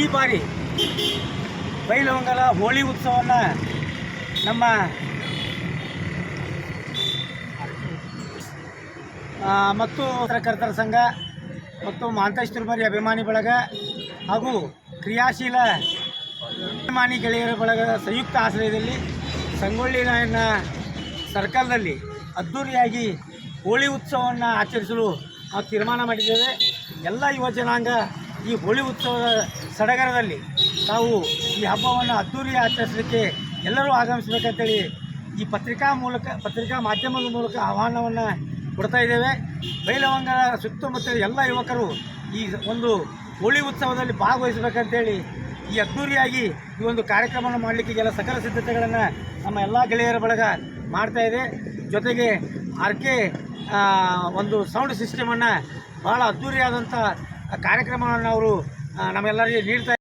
ಈ ಬಾರಿ ಬೈಲಹೊಂಗಲ ಹೋಳಿ ಉತ್ಸವವನ್ನು ನಮ್ಮ ಮತ್ತು ಪತ್ರಕರ್ತರ ಸಂಘ ಮತ್ತು ಮಾಂತೇಶ್ ತಿರುಮರಿ ಅಭಿಮಾನಿ ಬಳಗ ಹಾಗೂ ಕ್ರಿಯಾಶೀಲ ಅಭಿಮಾನಿ ಗೆಳೆಯರ ಬಳಗದ ಸಂಯುಕ್ತ ಆಶ್ರಯದಲ್ಲಿ ಸಂಗೊಳ್ಳಿ ರಾಯಣ್ಣ ಸರ್ಕಲ್ನಲ್ಲಿ ಅದ್ಧೂರಿಯಾಗಿ ಹೋಳಿ ಉತ್ಸವವನ್ನು ಆಚರಿಸಲು ನಾವು ತೀರ್ಮಾನ ಮಾಡಿದ್ದೇವೆ. ಎಲ್ಲ ಯುವ ಜನಾಂಗ ಈ ಹೋಳಿ ಉತ್ಸವದ ಸಡಗರದಲ್ಲಿ ತಾವು ಈ ಹಬ್ಬವನ್ನು ಅದ್ದೂರಿ ಆಚರಿಸಲಿಕ್ಕೆ ಎಲ್ಲರೂ ಆಗಮಿಸಬೇಕಂತೇಳಿ ಈ ಪತ್ರಿಕಾ ಮೂಲಕ, ಪತ್ರಿಕಾ ಮಾಧ್ಯಮದ ಮೂಲಕ ಆಹ್ವಾನವನ್ನು ಕೊಡ್ತಾ ಇದ್ದೇವೆ. ಬೈಲವಂಗರ ಸುತ್ತಮುತ್ತ ಎಲ್ಲ ಯುವಕರು ಈ ಒಂದು ಹೋಳಿ ಉತ್ಸವದಲ್ಲಿ ಭಾಗವಹಿಸಬೇಕಂತೇಳಿ ಈ ಅದ್ದೂರಿಯಾಗಿ ಈ ಒಂದು ಕಾರ್ಯಕ್ರಮವನ್ನು ಮಾಡಲಿಕ್ಕೆ ಎಲ್ಲ ಸಕಲ ಸಿದ್ಧತೆಗಳನ್ನು ನಮ್ಮ ಎಲ್ಲ ಗೆಳೆಯರ ಬಳಗ ಮಾಡ್ತಾ ಇದೆ. ಜೊತೆಗೆ ಆರ್ ಕೆ ಒಂದು ಸೌಂಡ್ ಸಿಸ್ಟಮನ್ನು ಭಾಳ ಅದ್ಧೂರಿಯಾದಂಥ ಕಾರ್ಯಕ್ರಮವನ್ನು ಅವರು ನಮ್ಮೆಲ್ಲರಿಗೆ ನೀಡ್ತಾ